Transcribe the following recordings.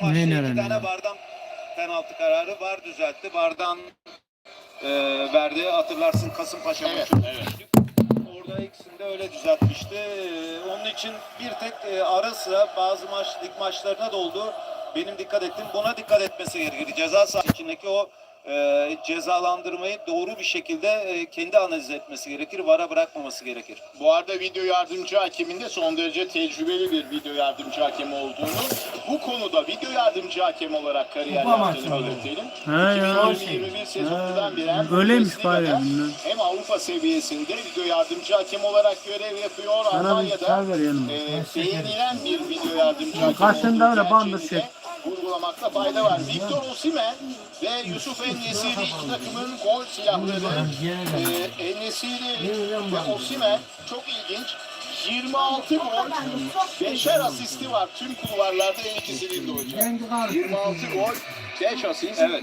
maçta Ne iki tane bardan penaltı kararı var düzeltti. Bardan e, verdi. Hatırlarsın Kasımpaşa Evet, maçı. evet. Orada ikisini de öyle düzeltmişti. Ee, Onun için bir tek e, ara sıra bazı maç, lig maçlarına da oldu. Benim dikkat ettiğim buna dikkat etmesi gerekir. Ceza sahası içindeki o e, cezalandırmayı doğru bir şekilde e, kendi analiz etmesi gerekir. Vara bırakmaması gerekir. Bu arada video yardımcı hakemin de son derece tecrübeli bir video yardımcı hakem olduğunu, bu konuda video yardımcı hakem olarak kariyer Kupa yaptığını belirtelim. He ya. 2021 sezonundan beri hem Öyleymiş bari hem Avrupa seviyesinde video yardımcı hakem olarak görev yapıyor. Sana bir Almanya'da çay ver yanıma. e, beğenilen bir video yardımcı hakem Kaçında olduğu öyle bandı gerçeğini de Vurgulamakta fayda var. Victor Osimhen ve Yusuf En-Nesyri iki takımın gol silahları. Ee, En-Nesyri ve Osimhen çok ilginç. 26 gol, 5'er asisti var tüm kulvarlarda en ikisinin de hocam. 26 gol, 5 asist. Evet.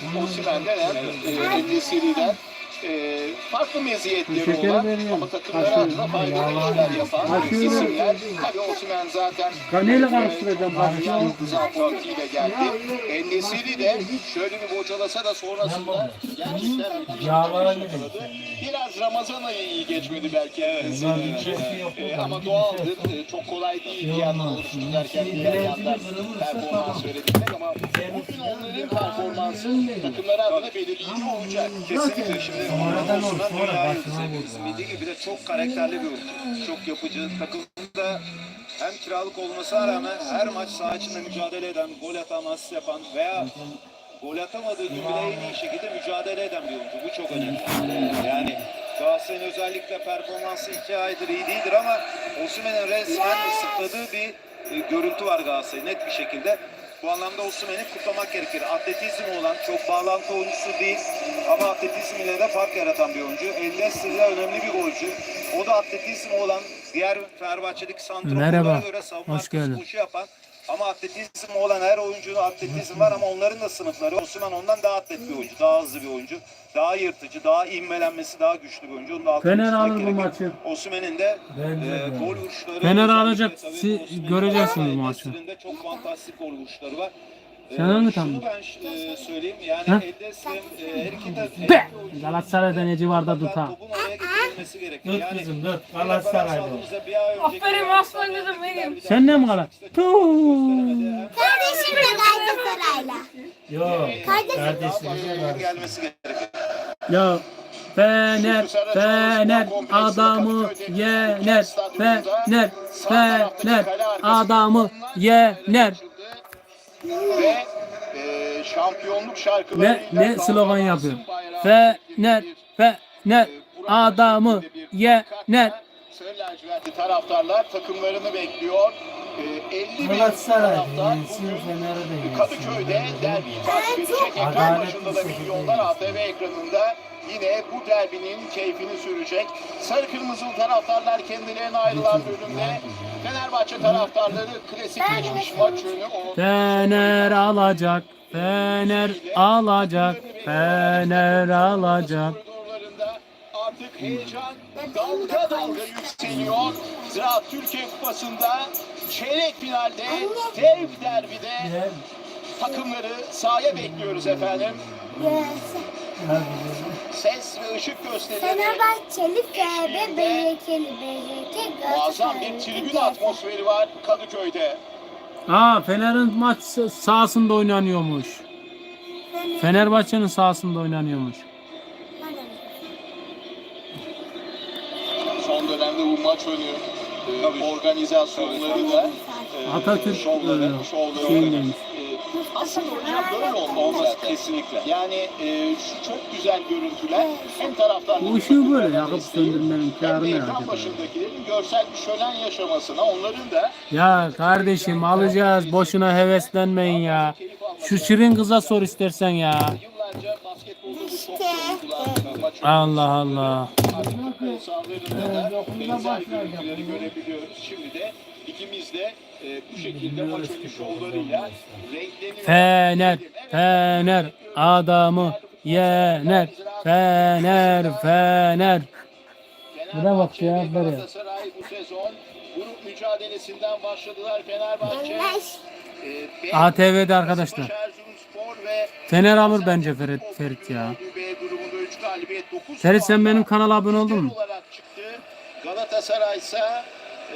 Hem Osimhen'den hem e, En-Nesyri'den. E, farklı meziyetleri olan ama takımlara Kaçıyorum. adına faydalı şeyler yapan isimler. Tabii Osimhen zaten Ya neyle karıştıracağım Aryan kardeşim? zaten geldi. En-Nesyri de şöyle bir bocalasa da sonrasında gerçekten Yağlara. Biraz Ramazan ayı iyi geçmedi belki. Evet. Şey. Ee, ama doğaldır. Ee, çok kolay değil bir yandan oruç tutarken diğer yandan performans verebilmek ama bugün onların performansı takımlara adına belirleyici olacak. Kesinlikle şimdi Sonradan olur, sonra hepimizin bildiği gibi de çok karakterli bir oyuncu. Çok yapıcı. Takımda hem kiralık olmasına rağmen her maç saha içinde mücadele eden, gol atan, asist yapan veya gol atamadığı gibi bile en iyi şekilde mücadele eden bir oyuncu. Bu çok önemli. Yani Galatasaray'ın özellikle performansı iki aydır iyi değildir ama Osimhen'in resmen ıslıkladığı bir e, görüntü var Galatasaray'ın net bir şekilde. Bu anlamda Osimhen'i kutlamak gerekir. Atletizmi olan, çok bağlantı oyuncusu değil ama atletizm ile de fark yaratan bir oyuncu. El Nesri'de önemli bir golcü. O da atletizmi olan, diğer Fenerbahçe'deki santraforlara göre savunma hoş arkası koşu yapan ama atletizmi olan her oyuncunun atletizmi var ama onların da sınıfları. Osimhen ondan daha atlet bir oyuncu, daha hızlı bir oyuncu, daha yırtıcı, daha inmelenmesi daha güçlü bir oyuncu. Da Fener alır bu maçı. De Bence e, gol vuruşları Fener alacak, siz göreceksiniz maçı. Çok fantastik gol vuruşları var. Sen hangi şunu takım? ben e, söyleyeyim yani Ha? El Nesri'nin e, her iki takım Be! Galatasaray'da neci var da tut ha. Topun oraya getirilmesi Yani kızım dur. Galatasaray'da Galatasaray'da. bir ay önceki Aferin aslan kızım benim. Sen ne mi kalan? Tuuu. Kardeşim de Galatasaray'la. Yok. Kardeşim. Kardeşim. Gol gelmesi. Ya Fener, Fener adamı yener. Fener, Fener adamı yener. Ve e, şampiyonluk Ne şarkılarıyla ne slogan yapıyor? bayrağı Fener, bir- Fener e, Burak adamı yener. kartla Sarı lacivertli taraftarlar takımlarını bekliyor. E, 50 bin Galatasaray taraftar bugün Fener'e yenilsin. Kadıköy'de derbiyi takip edecek. Ekran başında da milyonlar. ATV ekranında yine bu derbinin keyfini sürecek. Sarı kırmızılı taraftarlar kendilerine ayrılan bölümde Fenerbahçe taraftarları klasikleşmiş maç önü. o- Fener alacak. Fener alacak. Fener alacak. koridorlarında artık heyecan dalga dalga yükseliyor. Ziraat Türkiye Kupası'nda çeyrek finalde dev derbide takımları sahaya bekliyoruz efendim. Ses ve ışık gösterileri Fenerbahçeli FB Berekeli BJK muazzam bir tribün atmosferi var Kadıköy'de. Aa Fener'in maç sahasında oynanıyormuş. Fenerbahçe'nin sahasında oynanıyormuş. Son dönemde bu maç önü e, organizasyonları da e, Atatürk, şovları, e, şovları şeyindeymiş. Böyle olmalı Olmaz zaten. kesinlikle. Yani e, şu çok güzel görüntüler hem taraftarların Bu ışığı böyle yakıp söndürmenin hem kârı de ne ekran başındakilerin görsel bir şölen yaşamasına onların da Ya kardeşim alacağız boşuna heveslenmeyin ya. Şu şirin kıza sor istersen ya. İşte. Allah Allah. Artık sahalarında da benzer görüntüleri görebiliyoruz. Şimdi de ikimiz de e, bu şekilde maç önü şovlarıyla renkleniyor. Fener, Fener adamı yener. Fener, Fener. Buna bak ya, böyle. Bu sezon grup mücadelesinden başladılar Fenerbahçe. ATV'de arkadaşlar. Erzurumspor ve Fener alır bence Ferit, Ferit ya. B grubunda 3 galibiyet 9 Ferit sen benim kanala abone oldun mu? Galatasaray ise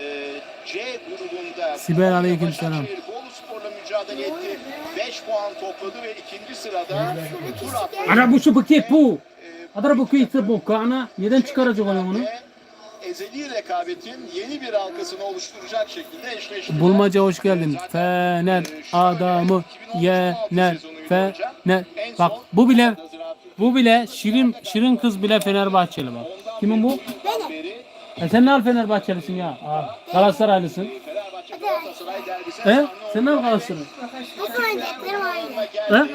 e, C grubunda Sibel. Başakşehir Boluspor'la mücadele etti. 5 puan topladı ve ikinci sırada tur attı. Ana bu şu paket bu. E, Adara bu kıyısı bu kana. Neden çıkaracak onu ezeli rekabetin yeni bir halkasını oluşturacak şekilde eşleştiler. Bulmaca hoş geldin. Fener e, adamı 2016 yener. Fener. En Bak bu bile bu bile şirin şirin kız bile Fenerbahçeli bak. Kimin bu? beri E sen ne al Fenerbahçelisin ya? Aa, Galatasaraylısın. Fenerbahçe Galatasaray derbisi E sen ne al Galatasaray? Bütün oyuncaklarım aynı. He?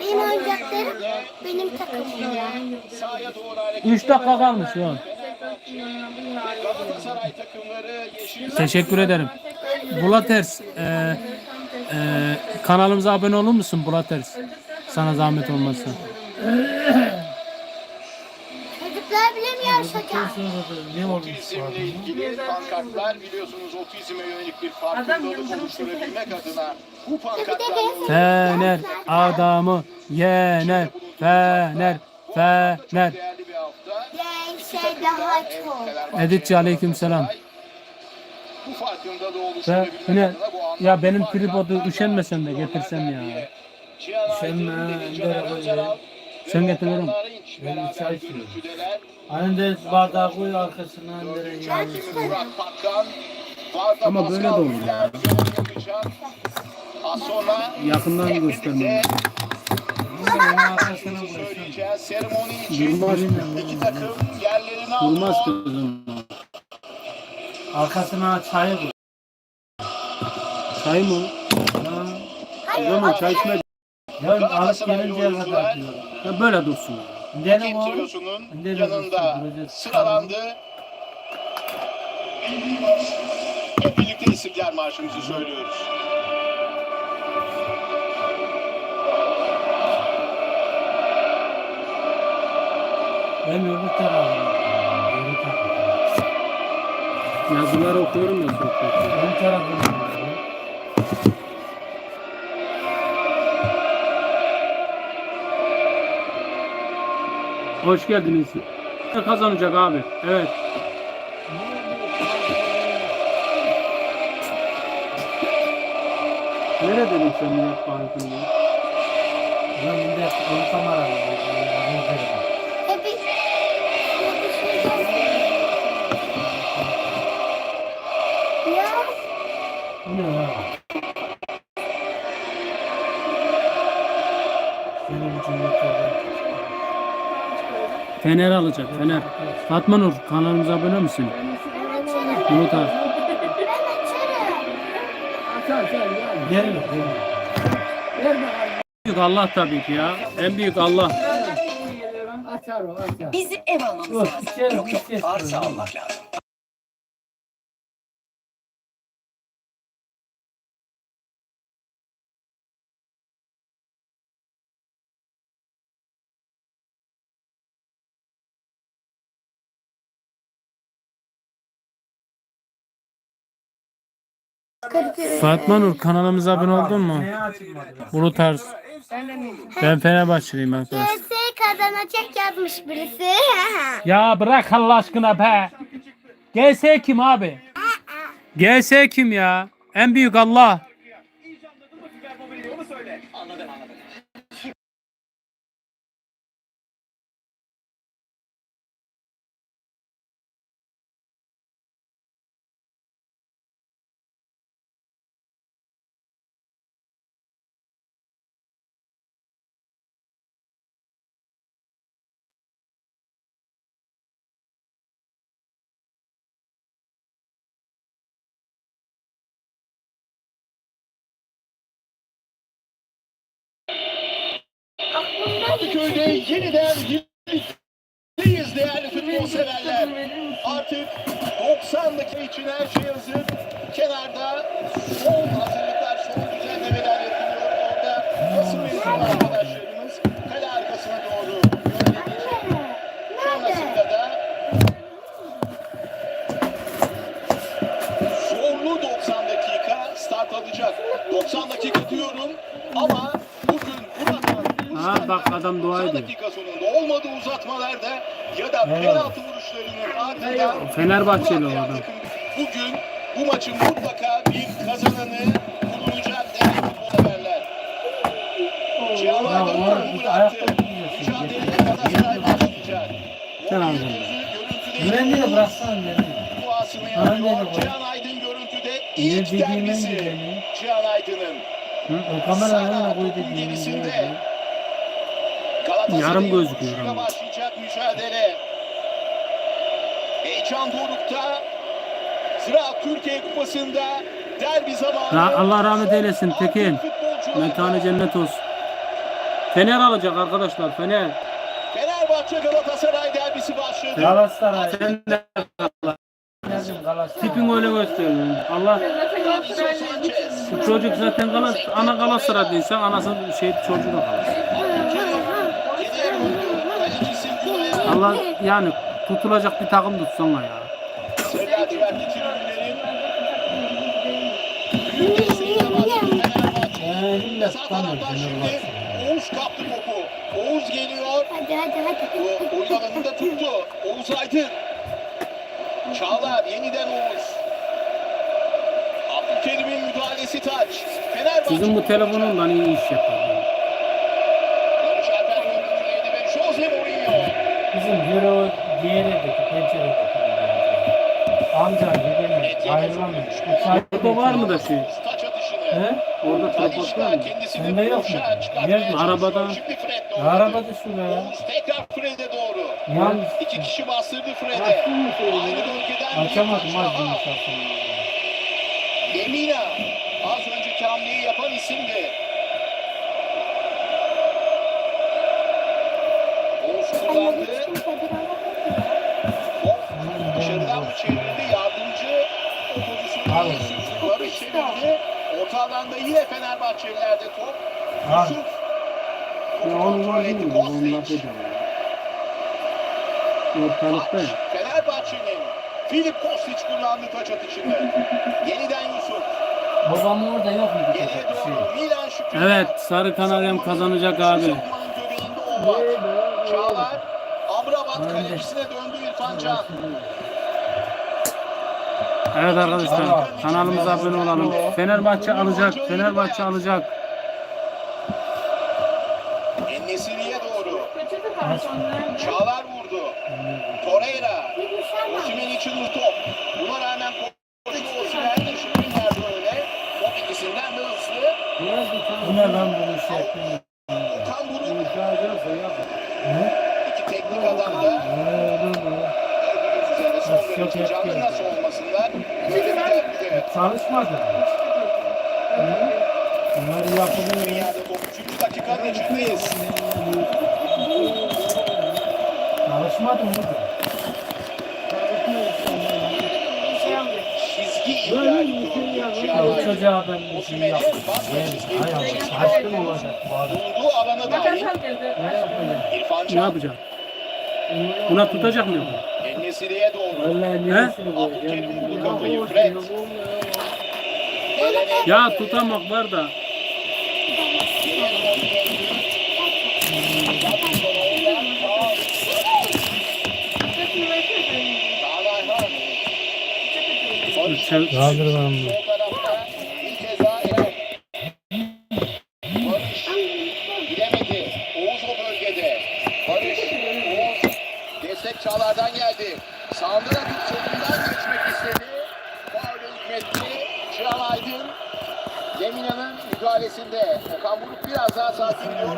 Benim oyuncaklarım benim takımım ya. sahaya doğru hareket 3 dakika kalmış ya. Teşekkür ederim. Bulaters e, e, kanalımıza abone olur musun Bulaters? Sana zahmet olmazsa. Çocuklar bilemiyor hocam. otizmle ilgili pankartlar biliyorsunuz otizme yönelik bir farkındalık oluşturabilmek adına bu pankartlarla Fener adamı yener. Fener. Fener. değerli bir hafta. Gençler daha çok. Editçi aleykümselam. Bu farkındalığı oluşturabilmek Fener. adına bu anlamda Ya benim pankartlar tripodu üşenmesem de getirsem ya. Oğlum. Narinç Ben bir çay içiyorum. Anne bardağı koy arkasına Pakkan. Varda Ama böyle de olur ya. Yakından göstermem. Durmaz. Durmaz kızım. Arkasına çayı koy. Çay mı? Ha. O zaman çay içme. Ya alıp gelinceye kadar diyor. Ya böyle dursun. Tiyosu'nun Gidelim yanında sıralandı. Hep birlikte İstiklal Marşımızı söylüyoruz. Ben öbür tarafım. Yazıları okuyorum ya sürekli. Öbür tarafım. Hoş geldiniz. Kazanacak abi? Evet. Nerede dedim sen Millet Bankı'nda? Ben bir de onu Fener alacak Fener. Fatma Nur kanalımıza abone misin? ben açarım. Umut abi. Yok, yok. Büyük Allah tabii ki ya. En büyük Allah. Bizi ev almamız Yok, lazım. bir ses Arsa almak lazım. Fatma Nur kanalımıza abone oldun mu? Bunu tarz. Ben Fenerbahçeliyim arkadaş. GS kazanacak yazmış birisi. Ya bırak Allah aşkına be. GS kim abi? GS kim ya? En büyük Allah. Kadıköy'de yeniden birlikteyiz değerli futbol severler. Artık 90 dakika için her şey hazır. Kenarda son Ha, bak adam dua 90 ediyor. dakika sonunda olmadı uzatmalarda ya da penaltı vuruşlarının ardından Fenerbahçeli o adam. Bugün bu maçın mutlaka bir kazananı bulunacak değerli futbol. Cihan Ya Aydın o topu bıraktı. ayakta tutuyorsun. Mücadeleye Galatasaray başlayacak. Sen Oyun aldın. gözü Güvenli de görüntüde bıraksana beni. yapıyor. ne de Cihan Aydın görüntüde Yine ilk dediğimin derbisi. gibi. Cihan Aydın'ın. O kameralarına Sara koy gerisinde. Yarım gözüküyor ama. başlayacak mücadele. Heyecan dorukta. Sıra Türkiye Kupası'nda derbi zamanı. Ra- Allah rahmet eylesin Tekin. Mekanı cennet olsun. Fener alacak arkadaşlar Fener. Fenerbahçe Galatasaray derbisi başladı. Galatasaray. Sen de Galatasaray. tipin öyle gösteriyor. Allah çocuk zaten Galas ana Galatasaraylıysa anası şey çocuğu da Galatasaray. Geriye döndü. Kalecisi Allah yani tutulacak bir takım tutsana ya. Sarı lacivertli tribünlerin büyük desteğiyle başladı Fenerbahçe. İlla Sağ tutamıyor taraftan şimdi Fenerbahçe. Oğuz kaptı topu. Oğuz geliyor. Hadi hadi hadi. Oyun alanında tuttu. Oğuz Aydın. Çağlar yeniden Oğuz. Abdülkerim'in müdahalesi taç. Fenerbahçe. Sizin bu telefonundan iyi iş yapar. Yürü o diğerideki penceredeki. Amca gidemiyor. Ayrılamıyor. Burada var mı da şey? He? Orada tripod var mı? Sende yok mu? Ya doğru. Arabada şu be. Oğuz tekrar Fred'e doğru. Yalnız İki kişi bastırdı Fred'e. Aynı bölgeden bir açamadım az daha. yumuşasın. Lemina az önceki hamleyi yapan isimdi. Oğuz kullandı. Top dışarıdan mı çevirdi? Yardımcı o pozisyonu Abi. iyi çevirdi. Orta alanda yine Fenerbahçelilerde top. Yusuf. Ya kontrol var değil mi? Onu laf. Ortalıkta. Fenerbahçe'nin Filip Kostić kullandı taç atışını. Yeniden Yusuf. Babamın orada yok mu bir Geriye tane doğru Milan Şükrü. Evet Sarı Kanaryam kazanacak abi. Çağlar. Amrabat kalecisine döndü İrfan Can. Evet arkadaşlar kanalımıza abone olalım. Fenerbahçe alacak. Fenerbahçe alacak. Ennesiri'ye doğru. Çağlar vurdu. Torreira. Osimhen için bu top. Buna rağmen koşu Osimhen de şimdi verdi öyle. Top ikisinden de hızlı. Bu ne lan bunu şey yapıyor? Okan Buruk. He? İki teknik adam da Ee, dur, dur. gördüğünüz üzere son Nasıl derece yok, canlı yok. nasıl olmasınlar. Böyle bir derbide. Çalışmadı. Bunlar yapılıyor. yerde top 3. dakikanın içindeyiz. Çalışmadı mı? O çocuğa ben bir şey yaptım. Ben, hay Allah, aşkım olacak bu adam. Ne yapacak? Buna tutacak mı? Doğru. Vallahi neresini koyacağım? Abdülkerim buldu kafayı. Fred. Ya tutamak var da. geriye doğru döndü. Davinson oradan. Çağlar Han. Barış Çel- Kaldır lan bunu. Sol tarafta bir kez daha Eren. Barış gidemedi. Oğuz o bölgede. Barış, Oğuz destek Çağlar'dan geldi. Sağında da bir solundan geçmek istedi. Faulü hükmetti. Cihan Aydın Lemina'nın Buruk biraz daha sakin ediyor.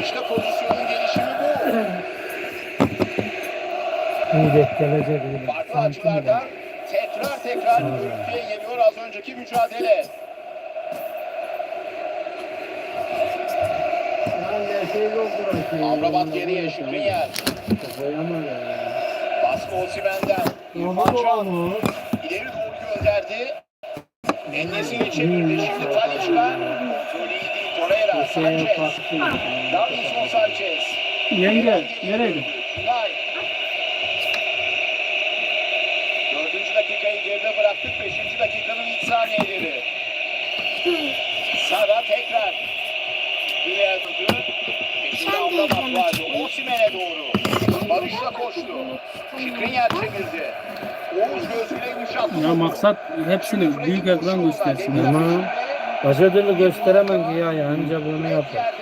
İşte pozisyonun gelişimi bu. İyi öyle. Farklı açılardan tekrar tekrar görüntüye geliyor az önceki mücadele. Amrabat geriye Şükrüyer. Baskı Osimhen'den. İrfan Can ileri doğru gönderdi. Ennesini çevirdi. Şimdi iyi değil. Torreira. Sanchez. Davinson Sanchez. Yenge nereydi? Günay. Dördüncü dakikayı geride bıraktık. Beşinci dakikanın ilk saniyeleri. Sara tekrar. Güler döndü. Peşinde izlemek vardı. Osimhen'e doğru. Barış'la koştu. Şikrinyar çevirdi. Ya maksat hepsini büyük ekran göstersin. ya. Ama başka türlü gösteremem ki ya. ya. Anca bunu yapar.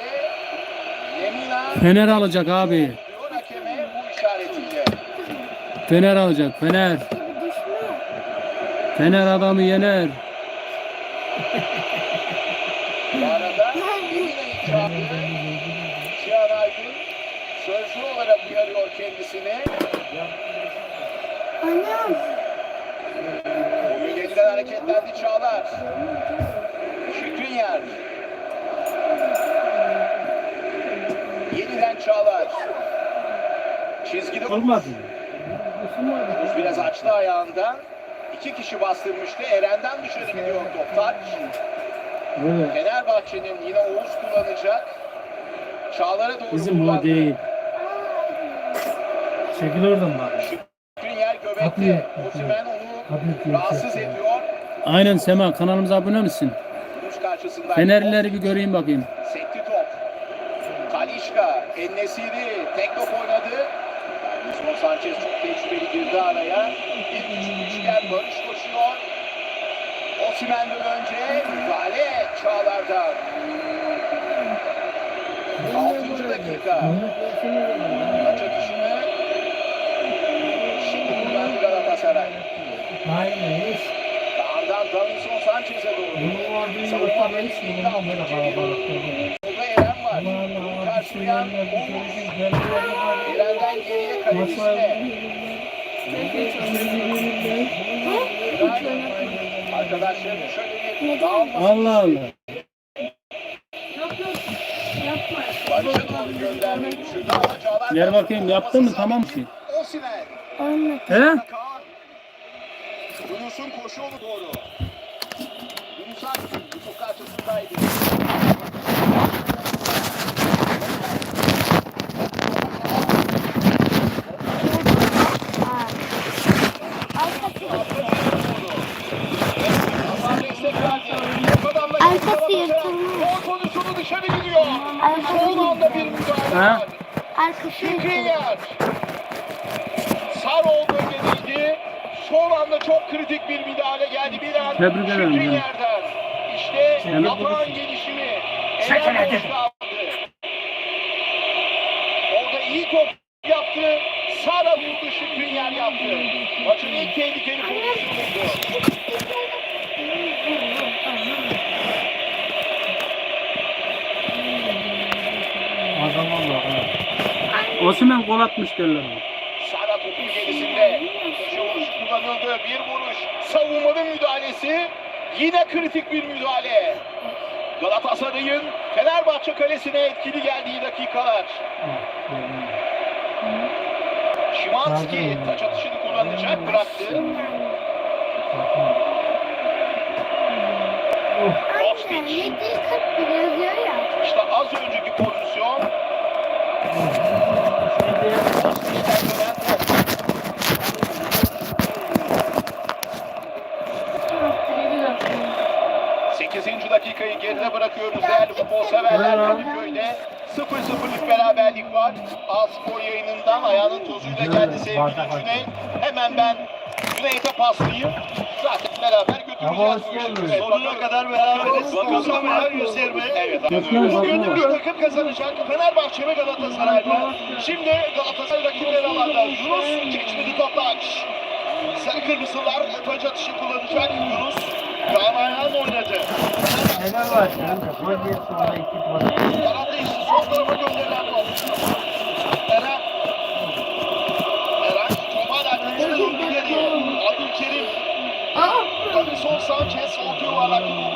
Fener alacak abi. Fener alacak. Fener. Fener adamı yener. Bu arada Lemina icabı Cihan Aydın sözlü olarak uyarıyor kendisini. Anam. Oyun yeniden hareketlendi Çağlar. Şükrüyer. Yeniden Çağlar. Çizgide Olmadı. Buz biraz açtı ayağından. İki kişi bastırmıştı. Eren'den dışarı gidiyor top. Taç. Evet. Fenerbahçe'nin yine Oğuz kullanacak. Çağlar'a doğru Bizim bu değil. Çekil oradan bari. Kapıyı- Osimhen onu Kapıyı- rahatsız ediyor. Aynen Sema kanalımıza abone misin? Karşısında. Fenerlileri bir göreyim bakayım. Sekti top. Talişka, Ennesiri tek top oynadı. Wilson Sanchez çok tecrübeli girdi araya. Bir küçük üçgen Barış koşuyor. Osimhen'den önce müdahale Çağlar'dan. 6. dakika akışını şimdi kullandı Galatasaray. Aynen. Dağından Davinson Sanchez'e doğru. Savunma aldı böyle kalabalıkta. Solda Eren var. Karşılayan geldiler var. Eren'den geriye kalecisine. Arkadaşlar şöyle bir Allah Allah. Ver bakayım yaptın mı tamam. Olmadı. He? Kaan. Yunus'un koşu yolu doğru. Akgün Yusuf karşısındaydı. Arkası yırtılmış. Gol pozisyonu dışarı gidiyor. Son anda bir müdahale. Arkası yırtılmış. Sarol bölgedeydi. Son anda çok kritik bir müdahale geldi. Bir an Tebrik ederim Şükrüyer'den. İşte Tebrik gelişimi. Boş kaldı. Orada iyi top yaptı. Sara vurdu Şükrüyer yaptı. Maçın ilk tehlikeli pozisyonuydu. Adam Allah. Osimhen gol atmış derler. ona. Sara topun gerisinde. Köşe vuruşu kullanıldı. Bir vuruş. Savunmanın müdahalesi. Yine kritik bir müdahale. Galatasaray'ın Fenerbahçe kalesine etkili geldiği dakikalar. Şimanski taç atışını kullanacak bıraktı. Anne 741 yazıyor ya. İşte az önceki pozisyon dönen top. 8. dakikayı geride bırakıyoruz değerli futbol severler Kadıköy'de. 0-0'lık beraberlik var. A Spor yayınından ayağının tozuyla geldi sevgili Cüneyt. Hemen ben Cüneyt'e paslayayım. Zaten beraber götüreceğiz bu işi. Sonuna kadar beraberiz. Bakalım neler 120. Evet. Bugün bir takım kazanacak. Fenerbahçe ve Galatasaray mı? Şimdi Galatasaray rakipleri alanda. Yunus geçmedi toplaç. Sarı Kırmızılar taç atışı kullanacak. Yunus Kaan Ayhan oynadı. Neler var kanka? Diye sonra iki gol. Kanada işi sol tarafa gönderilen top. Eren. Eren köşeye doğru geliyor. Abdülkerim. Davison Sanchez orta yuvarlaklı topun sahibi.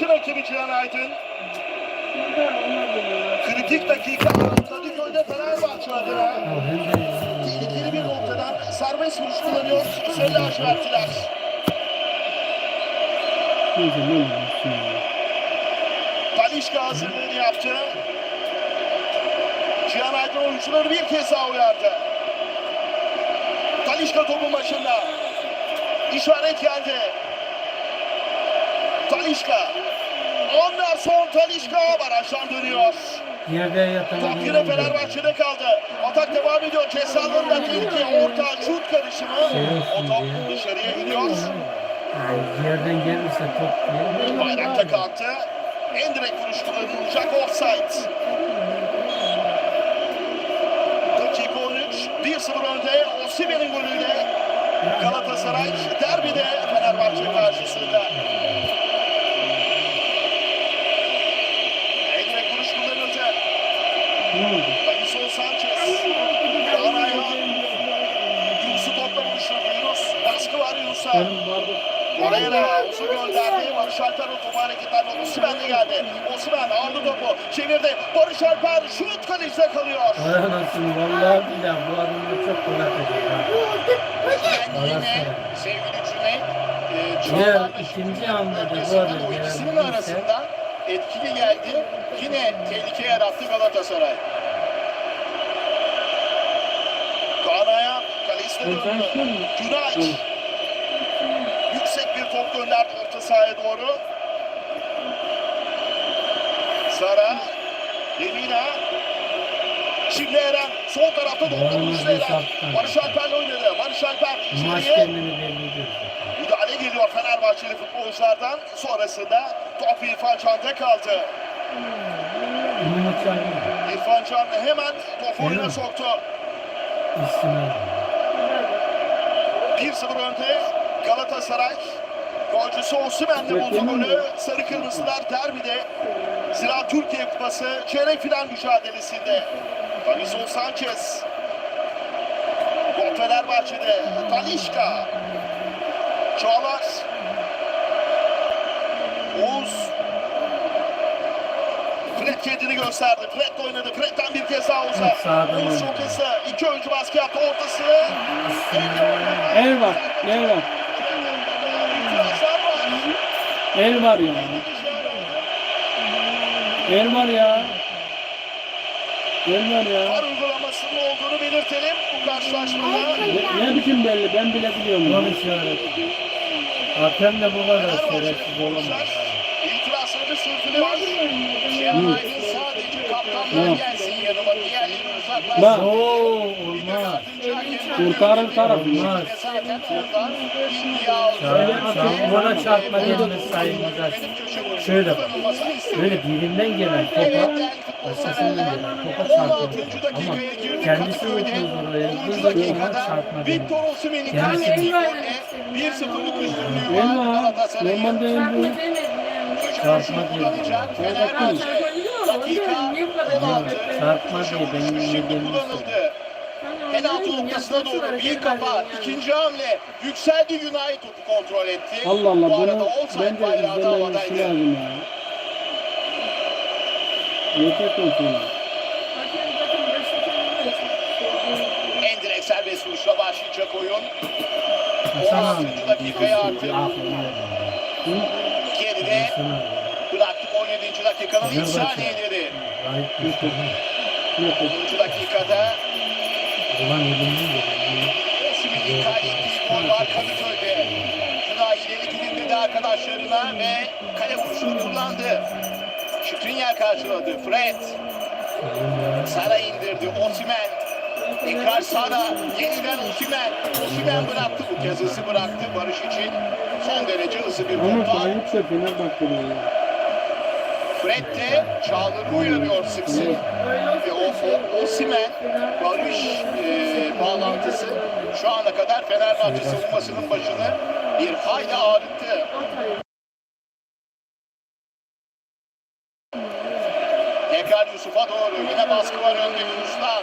Maçın rakibi Cihan Aydın. Kritik dakika Kadıköy'de Fenerbahçe adına tehlikeli bir noktadan serbest vuruş kullanıyor. Sarı lacivertliler. Talişka hazırlığını yaptı. Cihan Aydın oyuncuları bir kez daha uyardı. Talişka topun başında. İşaret geldi. Talişka. Anderson Talişka barajdan dönüyor. yerde yatan Top yine Fenerbahçe'de kaldı. Atak devam ediyor. Cezalarında tehlike. Orta şut karışımı. O top dışarıya gidiyor. Yani yerden gelirse top. Bayrakta kalktı. En direkt vuruş kullanılacak offside. Dakika 13. 1-0 önde. Osimhen'in golüyle Galatasaray derbide Fenerbahçe karşısında. En direkt vuruş kullanıldı. Ne oldu? Davinson Sanchez. Araya Yunus'u topla buluşturdu. Yunus. Baskı var Yunus'a. Benim vardı. Torreira uzun gönderdi. Barış Alper o topu hareketlerle Osimhen de geldi. Osimhen aldı topu. Çevirdi. Barış Alper şut kalecide kalıyor. Anasını vallahi billahi bu adamlar çok ha. Osimhen yine sevgili Cüneyt. E, Ya, ikinci hamlede bu o ikisinin gelen arasından etkili geldi. Yine tehlike yarattı Galatasaray. Kalesine döndü. şey mi? Günaç. Top gönderdi orta sahaya doğru. Sara. Lemina. Şimdi Eren. Sol tarafta Doğru, doldurmuştu Eren. Barış Alper'le oynadı. Barış Alper içeriye. Müdahale geliyor Fenerbahçeli futbolculardan. Sonrasında top İrfan Can'da kaldı. İrfan Can hemen topu oyuna soktu. İsmail. 1-0 önde Galatasaray. Golcüsü Osimhen'le buldu golü. Sarı Kırmızılar derbide Zira Türkiye Kupası çeyrek final mücadelesinde. Davison Sanchez. Gol Fenerbahçe'de. Talişka. Çağlar. Oğuz. Fred kendini gösterdi. Fred oynadı. Fred'den bir kez daha sağdan Oğuz çok hızlı. İki oyuncu baskı yaptı. Ortası. El var. El var. İtirazlar var. El var ya. El var ya. El var ya. Var uygulamasının olduğunu belirtelim bu karşılaşmada. Ne, ne biçim belli ben bile biliyorum. Ya. işaret. Hakem de bu kadar şerefsiz olamaz. itirazları sürdürüyor. Cihan Aydın sadece kaptanlar gelsin yanıma. Diğerleri uzaklaşsın. Kurtarır taraf. Olmaz. Oradan India aldı. Çarpma, çarpma, çarpma gelmesi sayılmaz. Şöyle bak. Böyle dilinden gelen topa başkasının gelen topa çarpılır. Ama kendisi vurduğu oraya hızla ona çarpma Osimhen'in Kendisi- kaybettiği golle 1-0'lık üstünlüğü var. Normalde el bu. Çarpma Fenerbahçe. Dakika 16. Çarpma diye benim kullanıldı. Penaltı noktasına doğru bir kafa. ikinci hamle. Yükseldi Günay topu kontrol etti. Allah Allah Bu arada bunu offside bence bayrağı da izlememesi havadaydı. lazım ya. Yeter konuşuyor. En direkt serbest vuruşla başlayacak oyun. Hasan 16. abi. dakikaya artık geride bıraktık 17. dakikanın ilk saniyeleri. Gayet güçlü. Yok, yok. 10. dakikada Ulan geliyor. Osimhen'in kaydettiği gol var Kadıköy'de. Günay ileri gidildi arkadaşlarına ve kale vuruşunu kullandı. Şükrünyar karşıladı. Fred. Sara indirdi. Osimhen. Tekrar Sara. Yeniden Osimhen. Osimhen bıraktı. Bu kez hızı bıraktı Barış için. Son derece hızlı bir Ama kurtar. ayıp da Fenerbahçe'de ya. Fred de Çağlar'ı uyarıyor sık sık. Ve o, o Osimhen Barış e, bağlantısı şu ana kadar Fenerbahçe savunmasının başını bir hayli ağrıttı. Tekrar Yusuf'a doğru yine baskı var önde Yunus'tan.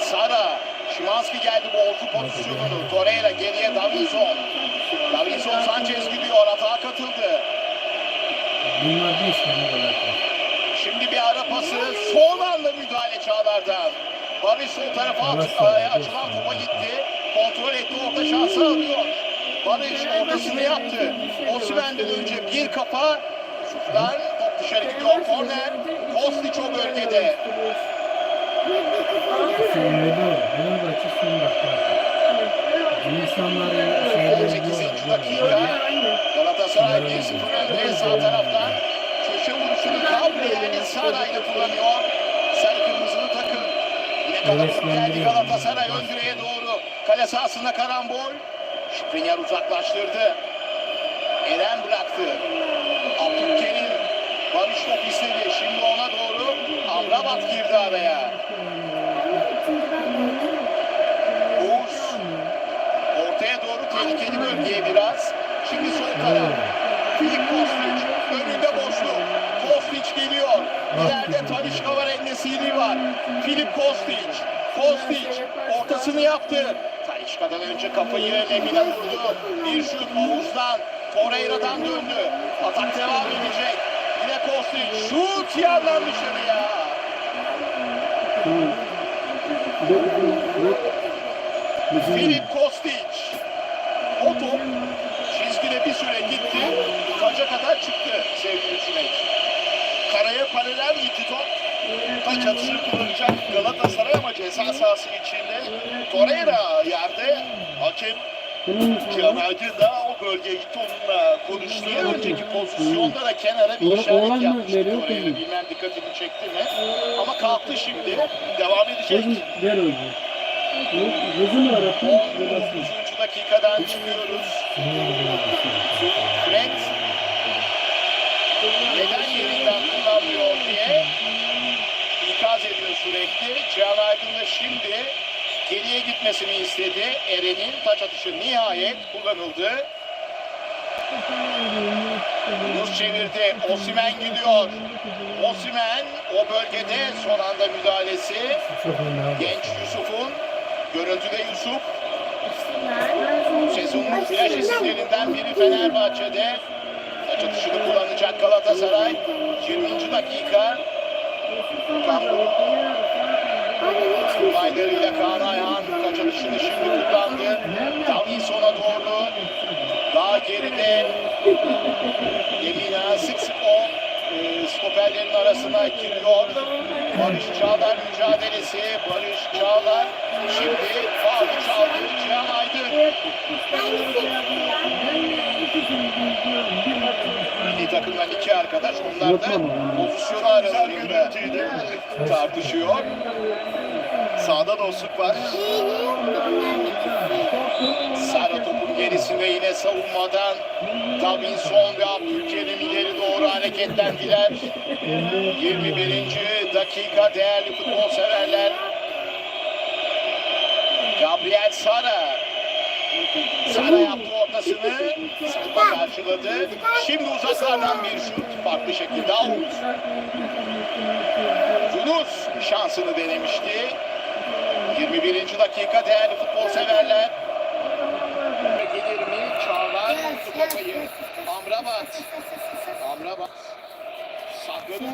Sara, Şimanski geldi bu orta pozisyonunu. Torreira geriye Davinson. Davinson Sanchez gidiyor atağa katıldı. Bunlar 5 tane gol atar. Şimdi bir ara pası. Son anda müdahale Çağlar'dan. Barış sol tarafa at, açılan topa gitti. Kontrol etti. Orta şansı alıyor. Barış ortasını yaptı. Osimhen'den önce bir kafa. Yusuf'tan top dışarı gidiyor. Korner. Kostić o bölgede. Olur. Fenerbahçe son dakika atar. İnsanları şeyleri 18. diyorlar. dakika. Galatasaray 1-0 önde sağ taraftan. Köşe vuruşunu Gabriel'in Sara ile kullanıyor. Sarı kırmızılı takım. Yine kalabalık geldi Galatasaray ön direğe doğru. Kale sahasında karambol. Şükrünger uzaklaştırdı. Eren bıraktı. Abdülkerim. Barış top istedi. Şimdi ona doğru. Amrabat girdi araya. Oğuz. Ortaya doğru tehlikeli bölgeye biraz. Şimdi sol taraf. Filip Kostic. Önünde boşluk. Kostic geliyor. İleride Talişka var, Ennesiri var. Filip Kostic. Kostic ortasını yaptı. Talişka'dan önce kafayı Lemine vurdu. Bir şut Oğuz'dan. Torreira'dan döndü. Atak devam edecek. Yine Kostic. Şut yandan dışarıya. Filip Kostic. O top çizgide bir süre gitti. Taca kadar çıktı sevgili Cüneyt. Karaya paralel gitti top. Taç atışını kullanacak Galatasaray ama ceza sahası içinde. Torreira yerde. Hakem Cihan Aydın da o bölgeye gitti onunla konuştu. Önceki pozisyonda da kenara bir işaret yapmıştı Torreira. Bilmem dikkatini çekti mi? Ama kalktı şimdi. Devam edecek. Kızım öğretmen. 19. dakikadan çıkıyoruz. Fred neden yerinden kullanmıyor diye ikaz ediyor sürekli. Cihan Aydın da şimdi geriye gitmesini istedi. Eren'in taç atışı nihayet kullanıldı. Yunus çevirdi. Osimen gidiyor. Osimen o bölgede son anda müdahalesi. Genç Yusuf'un görüntüde Yusuf Sezonun flash isimlerinden biri Fenerbahçe'de. Taç atışını kullanacak Galatasaray. 20. dakika. Kambur olaylarıyla Kaan Ayhan taç atışını şimdi kullandı. Davinson'a doğru. Daha geride Yemina sık sık o e, stoperlerin arasına giriyor. Barış Çağlar mücadelesi. Barış Çağlar şimdi faul çaldı. Cihan Aydın. İki arkadaş. Onlar da pozisyonu aralarında tartışıyor. Sağda dostluk var. Sara topun gerisinde yine savunmadan Davinson ve Abdülkerim ileri doğru hareketlendiler. 21. dakika değerli futbol severler. Gabriel Sara. Sağda yaptı ortasını. Sağda karşıladı. Şimdi uzaklardan bir şut. Farklı şekilde avut. Yunus şansını denemişti. 21. dakika değerli futbol severler. Gelir mi? Çağlar. Amrabat. Amrabat. Sakladı.